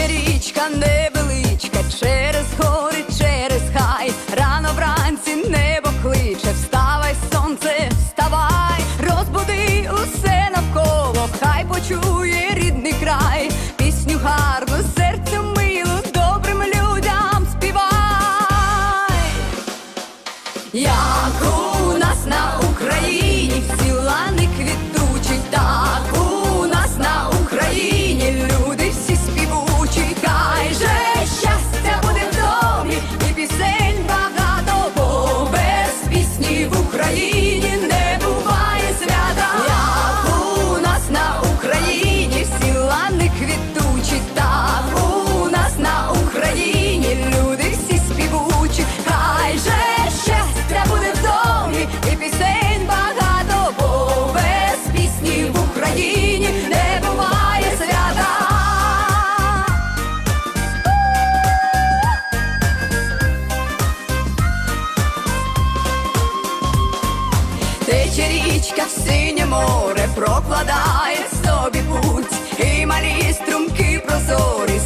Тече річка невеличка, через гори, через хай. Рано вранці небо кличе, вставай, сонце, вставай, розбуди усе навколо, хай почує рідний край, пісню гарну, серцю милу, добрим людям співай. Як у нас на Україні річка в синє море, прокладає собі путь, і малі струмки прозорі.